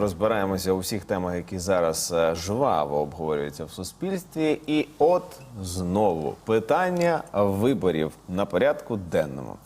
Розбираємося у всіх темах, які зараз е, жваво обговорюються в суспільстві. І от знову питання виборів на порядку денному.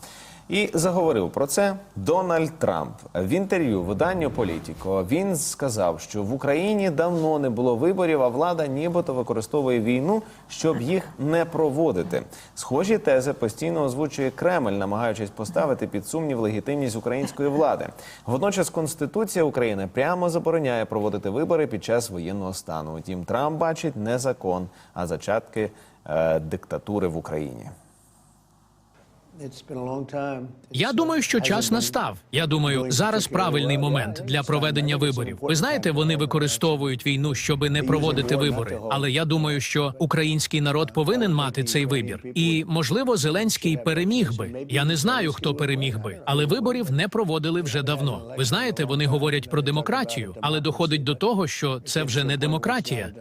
І заговорив про це Дональд Трамп в інтерв'ю виданню Політіко. Він сказав, що в Україні давно не було виборів, а влада нібито використовує війну, щоб їх не проводити. Схожі тези постійно озвучує Кремль, намагаючись поставити під сумнів легітимність української влади. Водночас Конституція України прямо забороняє проводити вибори під час воєнного стану. Утім, Трамп бачить не закон, а зачатки е, диктатури в Україні. Я думаю, що час настав. Я думаю, зараз правильний момент для проведення виборів. Ви знаєте, вони використовують війну, щоби не проводити вибори. Але я думаю, що український народ повинен мати цей вибір. І можливо, Зеленський переміг би. Я не знаю, хто переміг би, але виборів не проводили вже давно. Ви знаєте, вони говорять про демократію, але доходить до того, що це вже не демократія.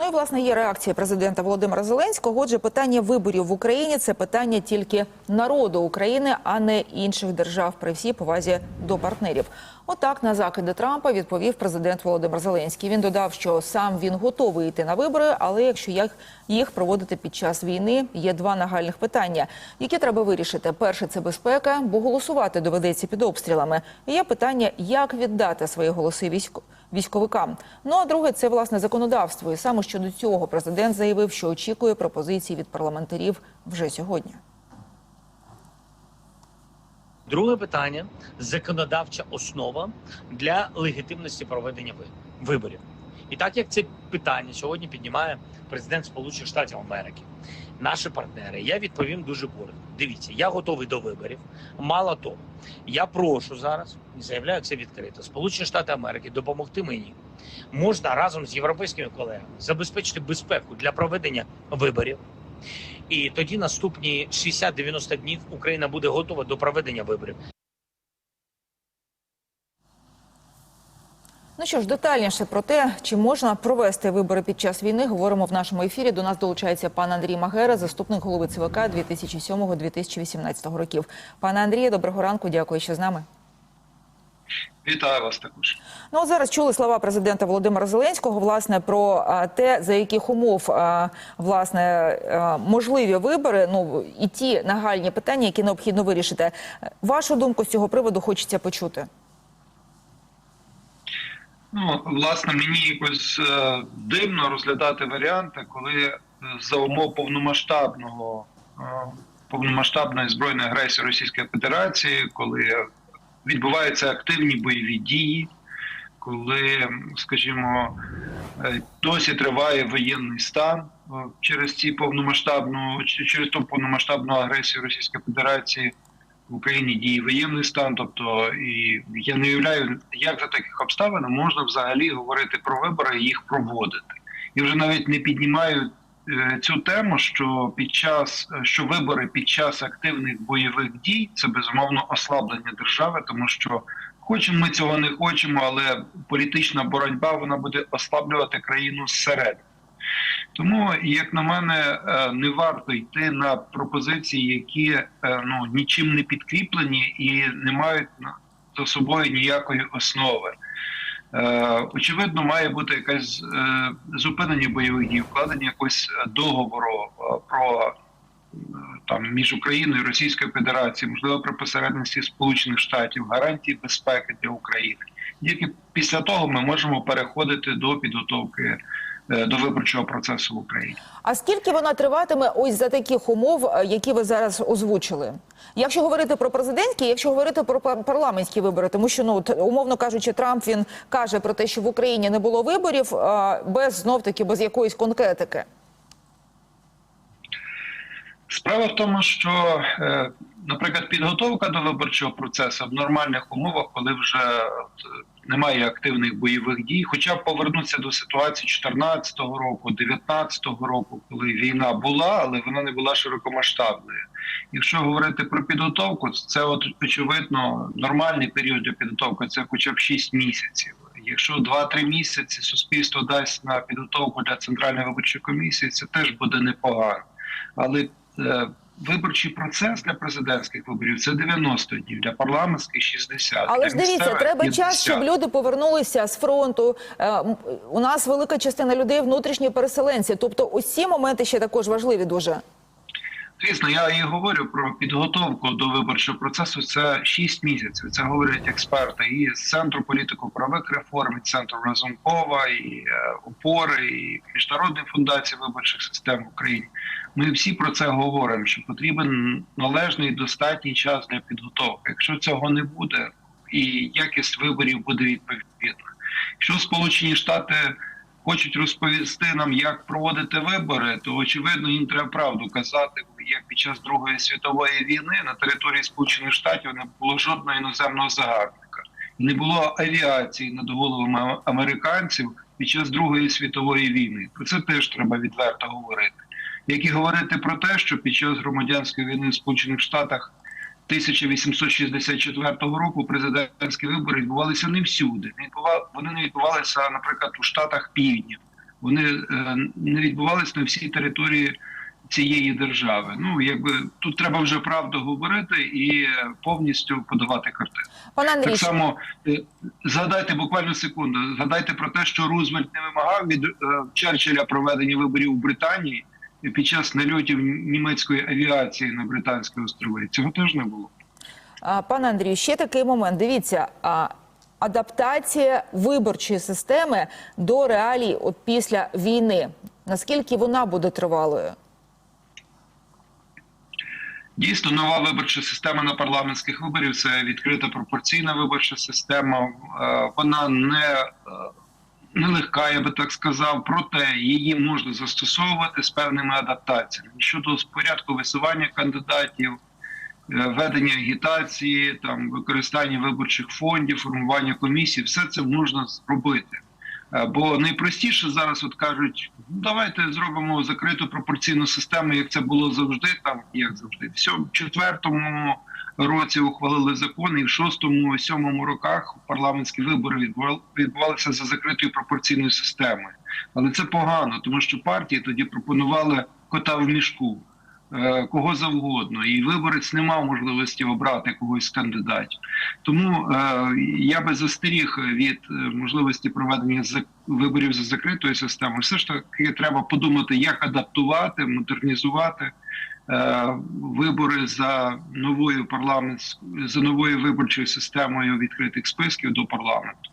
Ну і власне є реакція президента Володимира Зеленського. Отже, питання виборів в Україні це питання тільки народу України, а не інших держав при всій повазі до партнерів. Отак на закиди Трампа відповів президент Володимир Зеленський. Він додав, що сам він готовий йти на вибори, але якщо їх, проводити під час війни, є два нагальних питання, які треба вирішити. Перше це безпека, бо голосувати доведеться під обстрілами. Є питання, як віддати свої голоси війську військовикам. Ну а друге це власне законодавство. І саме щодо цього президент заявив, що очікує пропозиції від парламентарів вже сьогодні. Друге питання законодавча основа для легітимності проведення виборів. І так як це питання сьогодні піднімає президент Сполучених Штатів Америки, наші партнери, я відповім дуже коротко. Дивіться, я готовий до виборів. Мало того, я прошу зараз і заявляю це відкрито. Сполучені Штати Америки допомогти мені. Можна разом з європейськими колегами забезпечити безпеку для проведення виборів. І тоді наступні 60-90 днів Україна буде готова до проведення виборів. Ну що ж, детальніше про те, чи можна провести вибори під час війни, говоримо в нашому ефірі. До нас долучається пан Андрій Магера, заступник голови ЦВК 2007-2018 років. Пане Андріє, доброго ранку. Дякую, що з нами. Вітаю вас також. Ну от зараз чули слова президента Володимира Зеленського власне про а, те, за яких умов а, власне а, можливі вибори. Ну і ті нагальні питання, які необхідно вирішити. Вашу думку з цього приводу хочеться почути. Ну, власне, мені якось е, дивно розглядати варіанти, коли е, за умов повномасштабного е, повномасштабної збройної агресії Російської Федерації, коли відбуваються активні бойові дії, коли, скажімо, досі триває воєнний стан через ці повномасштабну через ту повномасштабну агресію Російської Федерації. В Україні діє воєнний стан, тобто і я не уявляю, як за таких обставин можна взагалі говорити про вибори і їх проводити. І вже навіть не піднімаю е, цю тему, що під час що вибори під час активних бойових дій це безумовно ослаблення держави, тому що хочемо ми цього не хочемо, але політична боротьба вона буде ослаблювати країну зсередини. Тому, як на мене, е, не варто йти на пропозиції, які е, ну нічим не підкріплені і не мають за собою ніякої основи. Е, Очевидно, має бути якесь е, зупинення бойових дій, вкладення якогось договору про там між Україною і Російською Федерацією, можливо, при посередництві Сполучених Штатів, гарантії безпеки для України. Тільки після того ми можемо переходити до підготовки до виборчого процесу в Україні. А скільки вона триватиме ось за таких умов, е, які ви зараз озвучили? Якщо говорити про президентські, якщо говорити про парламентські вибори, тому що ну умовно кажучи, Трамп він каже про те, що в Україні не було виборів е, без знов таки без якоїсь конкретики. Справа в тому, що, е, наприклад, підготовка до виборчого процесу в нормальних умовах, коли вже немає активних бойових дій, хоча б повернутися до ситуації 2014 року, 2019 року, коли війна була, але вона не була широкомасштабною. Якщо говорити про підготовку, це от очевидно нормальний період для підготовки це хоча б 6 місяців. Якщо 2-3 місяці суспільство дасть на підготовку для центральної виборчої комісії, це теж буде непогано. Але виборчий процес для президентських виборів це 90 днів, для парламентських 60. Але ж дивіться, треба 50. час, щоб люди повернулися з фронту. Е, У нас велика частина людей внутрішні переселенці. Тобто, усі моменти ще також важливі дуже. Звісно, я і говорю про підготовку до виборчого процесу. Це 6 місяців. Це говорять експерти і з центру політико-правових реформ, і центру Разумкова, і е, опори, і міжнародної фундації виборчих систем в Україні. Ми всі про це говоримо. Що потрібен належний достатній час для підготовки. Якщо цього не буде, і якість виборів буде відповідна. Якщо Сполучені Штати хочуть розповісти нам, як проводити вибори, то очевидно їм треба правду казати, як під час Другої світової війни на території Сполучених Штатів не було жодного іноземного загарбника, не було авіації над головами американців під час Другої світової війни. Про це теж треба відверто говорити. Як і говорити про те, що під час громадянської війни в Сполучених Штатах 1864 року президентські вибори відбувалися не всюди. Не Вони не відбувалися, наприклад, у штатах Півдня. Вони е, не відбувалися на всій території цієї держави. Ну якби тут треба вже правду говорити і повністю подавати картину. Пане Андрій, Так само е, згадайте буквально секунду. Згадайте про те, що Рузвельт не вимагав від е, Черчилля проведення виборів у Британії під час нальотів німецької авіації на британські острови. Цього теж не було. Пане Андрію, ще такий момент. Дивіться, адаптація виборчої системи до реалій от після війни. Наскільки вона буде тривалою? Дійсно, нова виборча система на парламентських виборів це відкрита пропорційна виборча система. Е, Вона не, е, не легка, я би так сказав. Проте її можна застосовувати з певними адаптаціями щодо порядку висування кандидатів, е, ведення агітації, там використання виборчих фондів, формування комісій. Все це можна зробити. Е, Бо найпростіше зараз от кажуть, ну давайте зробимо закриту пропорційну систему, як це було завжди, там як завжди. В четвертому році ухвалили закон, і в шостому, сьомому роках парламентські вибори відбувал- відбувалися за закритою пропорційною системою. Але це погано, тому що партії тоді пропонували кота в мішку. Е, Кого завгодно, і виборець не мав можливості обрати когось з кандидатів. Тому е, я би застеріг від е, можливості проведення виборів за закритою системою. Все ж таки треба подумати, як адаптувати, модернізувати вибори за новою парламентською за новою виборчою системою відкритих списків до парламенту.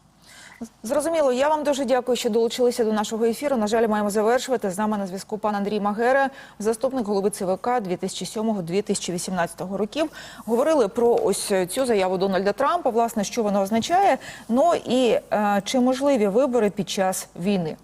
Зрозуміло, я вам дуже дякую, що долучилися до нашого ефіру. На жаль, маємо завершувати. З нами на зв'язку пан Андрій Магера, заступник голови ЦВК 2007-2018 років. Говорили про ось цю заяву Дональда Трампа, власне, що вона означає. Ну і е, чи можливі вибори під час війни.